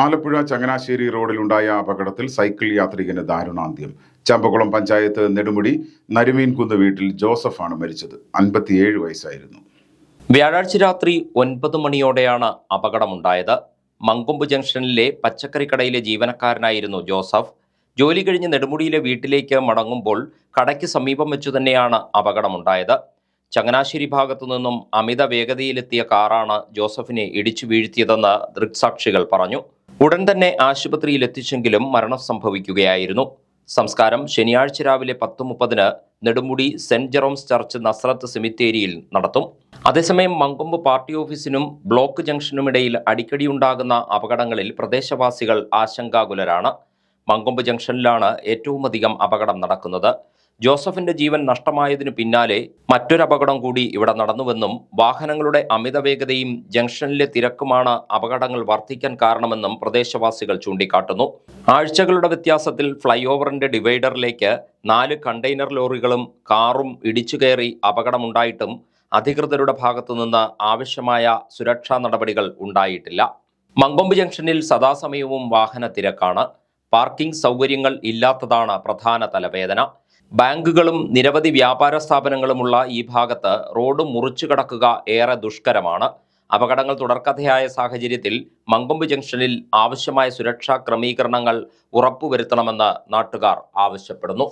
ആലപ്പുഴ ചങ്ങനാശ്ശേരി റോഡിലുണ്ടായ അപകടത്തിൽ സൈക്കിൾ യാത്രികന് ദാരുണാന്ത്യം. ചമ്പകുളം പഞ്ചായത്ത് നെടുമുടി നരുമീൻകുന്ന് വീട്ടിൽ ജോസഫാണ് മരിച്ചത്. അൻപത്തിയേഴ് വയസ്സായിരുന്നു. വ്യാഴാഴ്ച രാത്രി ഒൻപത് മണിയോടെയാണ് അപകടമുണ്ടായത്. മങ്കൊമ്പ് ജംഗ്ഷനിലെ പച്ചക്കറിക്കടയിലെ ജീവനക്കാരനായിരുന്നു ജോസഫ്. ജോലി കഴിഞ്ഞ് നെടുമുടിയിലെ വീട്ടിലേക്ക് മടങ്ങുമ്പോൾ കടയ്ക്ക് സമീപം വെച്ചു തന്നെയാണ് അപകടമുണ്ടായത്. ചങ്ങനാശ്ശേരി ഭാഗത്തു നിന്നും അമിത വേഗതയിലെത്തിയ കാറാണ് ജോസഫിനെ ഇടിച്ചു വീഴ്ത്തിയതെന്ന് ദൃക്സാക്ഷികൾ പറഞ്ഞു. ഉടൻ തന്നെ ആശുപത്രിയിൽ എത്തിച്ചെങ്കിലും മരണം സംഭവിക്കുകയായിരുന്നു. സംസ്കാരം ശനിയാഴ്ച രാവിലെ പത്ത് മുപ്പതിന് Nedumudi saint Jerome's church Nazareth സെമിത്തേരിയിൽ നടത്തും. അതേസമയം മങ്കൊമ്പ് പാർട്ടി ഓഫീസിനും ബ്ലോക്ക് ജംഗ്ഷനുമിടയിൽ അടിക്കടി ഉണ്ടാകുന്ന അപകടങ്ങളിൽ പ്രദേശവാസികൾ ആശങ്കാകുലരാണ്. മങ്കൊമ്പ് ജംഗ്ഷനിലാണ് ഏറ്റവുമധികം അപകടം നടക്കുന്നത്. ജോസഫിന്റെ ജീവൻ നഷ്ടമായതിനു പിന്നാലെ മറ്റൊരപകടം കൂടി ഇവിടെ നടന്നുവെന്നും വാഹനങ്ങളുടെ അമിത വേഗതയും ജംഗ്ഷനിലെ തിരക്കുമാണ് അപകടങ്ങൾ വർദ്ധിക്കാൻ കാരണമെന്നും പ്രദേശവാസികൾ ചൂണ്ടിക്കാട്ടുന്നു. ആഴ്ചകളുടെ വ്യത്യാസത്തിൽ ഫ്ലൈ ഓവറിന്റെ ഡിവൈഡറിലേക്ക് നാല് കണ്ടെയ്നർ ലോറികളും കാറും ഇടിച്ചു കയറി അപകടമുണ്ടായിട്ടും അധികൃതരുടെ ഭാഗത്തുനിന്ന് ആവശ്യമായ സുരക്ഷാ നടപടികൾ ഉണ്ടായിട്ടില്ല. മങ്കൊമ്പ് ജംഗ്ഷനിൽ സദാസമയവും വാഹന തിരക്കാണ്. പാർക്കിംഗ് സൗകര്യങ്ങൾ ഇല്ലാത്തതാണ് പ്രധാന തലവേദന. ബാങ്കുകളും നിരവധി വ്യാപാര സ്ഥാപനങ്ങളുമുള്ള ഈ ഭാഗത്ത് റോഡ് മുറിച്ചു കടക്കുക ഏറെ ദുഷ്കരമാണ്. അപകടങ്ങൾ തുടർക്കഥയായ സാഹചര്യത്തിൽ മങ്കൊമ്പ് ജംഗ്ഷനിൽ ആവശ്യമായ സുരക്ഷാ ക്രമീകരണങ്ങൾ ഉറപ്പുവരുത്തണമെന്ന് നാട്ടുകാർ ആവശ്യപ്പെടുന്നു.